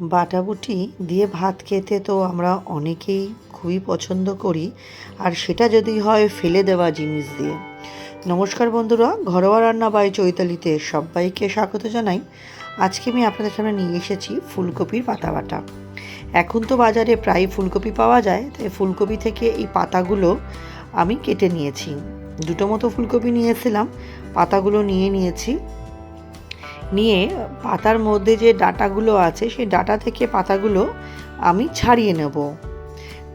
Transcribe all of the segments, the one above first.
বাটাবুটি দিয়ে ভাত খেতে তো আমরা অনেকেই খুবই পছন্দ করি, আর সেটা যদি হয় ফেলে দেওয়া জিনিস দিয়ে। নমস্কার বন্ধুরা, ঘরোয়া রান্না বাই চৈতালিতে সবাইকে স্বাগত জানাই। আজকে আমি আপনাদের সামনে নিয়ে এসেছি ফুলকপির পাতা বাটা। এখন তো বাজারে প্রায় ফুলকপি পাওয়া যায়, তাই ফুলকপি থেকে এই পাতাগুলো আমি কেটে নিয়েছি। দুটো মতো ফুলকপি নিয়েছিলাম পাতাগুলো নিয়ে নিয়েছি। নিয়ে পাতার মধ্যে যে ডাটাগুলো আছে, সেই ডাটা থেকে পাতাগুলো আমি ছাড়িয়ে নেব।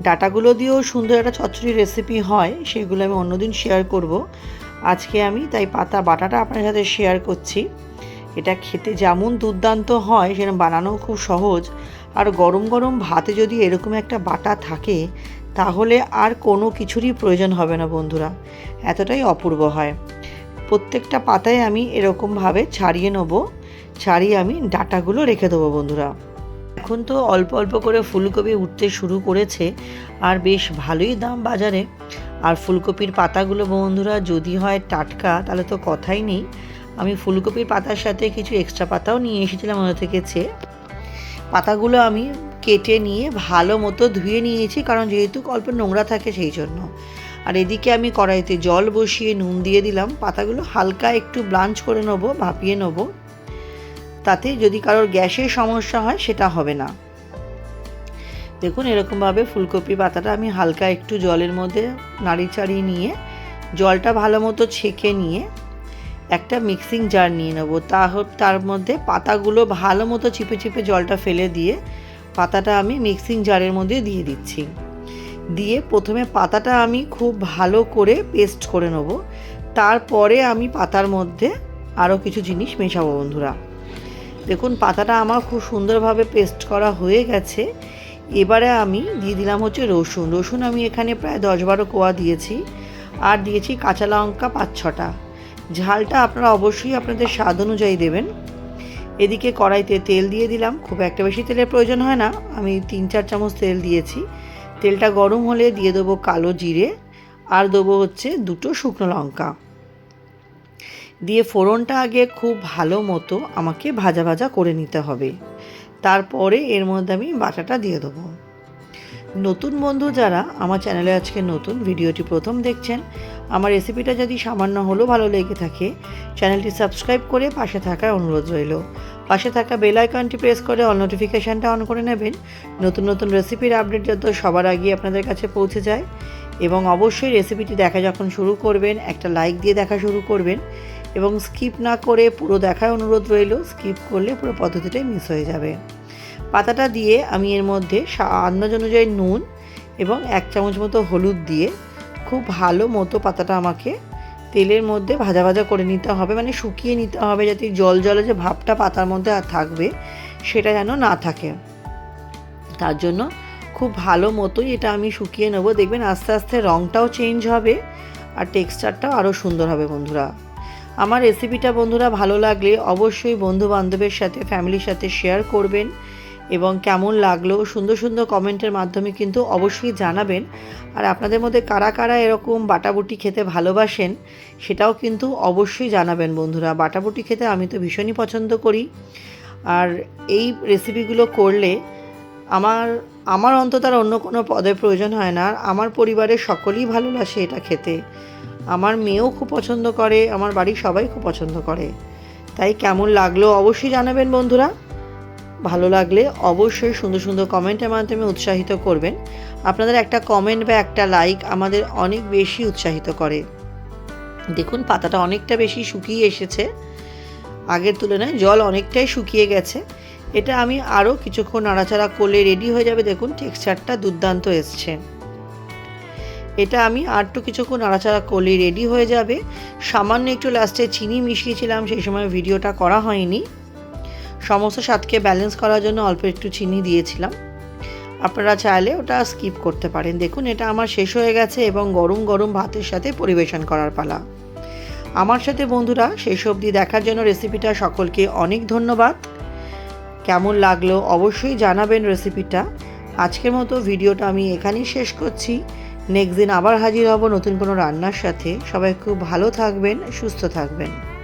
ডাটাগুলো দিয়েও সুন্দর একটা চচ্চড়ি রেসিপি হয়, সেগুলো আমি অন্যদিন শেয়ার করব। আজকে আমি তাই পাতা, বাটাটা আপনার সাথে শেয়ার করছি। এটা খেতে যেমন দুর্দান্ত হয় সেরকম বানানো খুব সহজ। আর গরম গরম ভাতে যদি এরকম একটা বাটা থাকে, তাহলে আর কোনো কিছুরই প্রয়োজন হবে না বন্ধুরা। এতটাই অপূর্ব হয়। প্রত্যেকটা পাতায় আমি এরকমভাবে ছাড়িয়ে নেব। ছাড়িয়ে আমি ডাটাগুলো রেখে দেবো বন্ধুরা। এখন তো অল্প অল্প করে ফুলকপি উঠতে শুরু করেছে আর বেশ ভালোই দাম বাজারে। আর ফুলকপির পাতাগুলো বন্ধুরা যদি হয় টাটকা, তাহলে তো কথাই নেই। আমি ফুলকপির পাতার সাথে কিছু এক্সট্রা পাতাও নিয়ে এসেছিলাম ওদের থেকে চেয়ে পাতাগুলো আমি কেটে নিয়ে ভালো মতো ধুয়ে নিয়েছি, কারণ যেহেতু অল্প নোংরা থাকে সেই জন্য। আর এদিকে আমি কড়াইতে জল বসিয়ে নুন দিয়ে দিলাম। পাতাগুলো হালকা একটু ব্লাঞ্চ করে নেব, ভাপিয়ে নেব। তাতে যদি কারোর গ্যাসের সমস্যা হয়, সেটা হবে না। দেখুন, এরকমভাবে ফুলকপি পাতাটা আমি হালকা একটু জলের মধ্যে নাড়ি চাড়িয়ে নিয়ে, জলটা ভালো মতো ছেঁকে নিয়ে একটা মিক্সিং জার নিয়ে নেব। তা তার মধ্যে পাতাগুলো ভালো মতো চিপে চিপে জলটা ফেলে দিয়ে পাতাটা আমি মিক্সিং জারের মধ্যে দিয়ে দিচ্ছি। দিয়ে প্রথমে পাতাটা আমি খুব ভালো করে পেস্ট করে নেব। তারপরে আমি পাতার মধ্যে আরও কিছু জিনিস মেশাবো বন্ধুরা। দেখুন, পাতাটা আমার খুব সুন্দরভাবে পেস্ট করা হয়ে গেছে। এবারে আমি দিয়ে দিলাম হচ্ছে রসুন। রসুন আমি এখানে প্রায় দশ বারো কোয়া দিয়েছি। আর দিয়েছি কাঁচা লঙ্কা পাঁচ ছটা। ঝালটা আপনারা অবশ্যই আপনাদের স্বাদ অনুযায়ী দেবেন। এদিকে কড়াইতে তেল দিয়ে দিলাম। খুব একটা বেশি তেলের প্রয়োজন হয় না। আমি তিন চার চামচ তেল দিয়েছি। তেলটা গরম হলে দিয়ে দেবো কালো জিরে, আর দেবো হচ্ছে দুটো শুকনো লঙ্কা। দিয়ে ফোড়নটা আগে খুব ভালো মতো আমাকে ভাজা ভাজা করে নিতে হবে। তারপরে এর মধ্যে আমি বাটাটা দিয়ে দেবো। নতুন বন্ধু যারা আমার চ্যানেলে আজকে নতুন ভিডিওটি প্রথম দেখছেন, আমার রেসিপিটা যদি সামান্য হলেও ভালো লেগে থাকে, চ্যানেলটি সাবস্ক্রাইব করে পাশে থাকার অনুরোধ রইল। পাশে থাকা বেল আইকনটি প্রেস করে অল নোটিফিকেশানটা অন করে নেবেন। নতুন নতুন রেসিপির আপডেট যত সবার আগে আপনাদের কাছে পৌঁছে যায়। এবং অবশ্যই রেসিপিটি দেখা যখন শুরু করবেন, একটা লাইক দিয়ে দেখা শুরু করবেন। এবং স্কিপ না করে পুরো দেখার অনুরোধ রইল, স্কিপ করলে পুরো পদ্ধতিটাই মিস হয়ে যাবে। পাতাটা দিয়ে আমি এর মধ্যে আন্দাজ অনুযায়ী নুন এবং এক চামচ মতো হলুদ দিয়ে খুব ভালো মতো পাতাটা আমাকে তেলের মধ্যে ভাজা ভাজা করে নিতে হবে মানে শুকিয়ে নিতে হবে যাতে জল জলে যে ভাবটা পাতার মধ্যে আর থাকবে সেটা যেন না থাকে। তার জন্য খুব ভালো মতোই এটা আমি শুকিয়ে নেব। দেখবেন আস্তে আস্তে রঙটাও চেঞ্জ হবে আর টেক্সচারটাও আরও সুন্দর হবে বন্ধুরা। আমার রেসিপিটা বন্ধুরা ভালো লাগলে অবশ্যই বন্ধু বান্ধবের সাথে ফ্যামিলির সাথে শেয়ার করবেন। এবং কেমন লাগল, সুন্দর সুন্দর কমেন্টের মাধ্যমে কিন্তু অবশ্যই জানাবেন। আর আপনাদের মধ্যে কারা কারা এরকম বাটাবুটি খেতে ভালোবাসেন, সেটাও কিন্তু অবশ্যই জানাবেন বন্ধুরা। বাটাবুটি খেতে আমি তো ভীষণই পছন্দ করি। আর এই রেসিপিগুলো করলে আমার আমার অন্তত আর অন্য কোনো পদের প্রয়োজন হয় না। আমার পরিবারের সকলেই ভালোবাসে এটা খেতে। আমার মেয়েও খুব পছন্দ করে, আমার বাড়ির সবাই খুব পছন্দ করে। তাই কেমন লাগল অবশ্যই জানাবেন বন্ধুরা। ভালো লাগলে অবশ্যই সুন্দর সুন্দর কমেন্টের মাধ্যমে উৎসাহিত করবেন। আপনাদের একটা কমেন্ট বা একটা লাইক আমাদের অনেক বেশি উৎসাহিত করে। দেখুন, পাতাটা অনেকটা বেশি শুকিয়ে এসেছে। আগের তুলনায় জল অনেকটাই শুকিয়ে গেছে। এটা আমি আরও কিছুক্ষণ নাড়াচাড়া করলে রেডি হয়ে যাবে। দেখুন টেক্সচারটা দুর্দান্ত এসছে। এটা আমি আরটু কিছুক্ষণ নাড়াচাড়া করলে রেডি হয়ে যাবে। সামান্য একটু লাস্টে চিনি মিশিয়েছিলাম, সেই সময় ভিডিওটা করা হয়নি। সমস্ত স্বাদকে ব্যালেন্স করার জন্য অল্প একটু চিনি দিয়েছিলাম। আপনারা চাইলে ওটা স্কিপ করতে পারেন। দেখুন, এটা আমার শেষ হয়ে গেছে এবং গরম গরম ভাতের সাথে পরিবেশন করার পালা। আমার সাথে বন্ধুরা, শেষ অবধি দেখার জন্য রেসিপিটা সকলকে অনেক ধন্যবাদ। কেমন লাগল অবশ্যই জানাবেন রেসিপিটা আজকের মতো ভিডিওটা আমি এখানেই শেষ করছি। নেক্সট দিন আবার হাজির হব নতুন কোনো রান্নার সাথে। সবাই খুব ভালো থাকবেন, সুস্থ থাকবেন।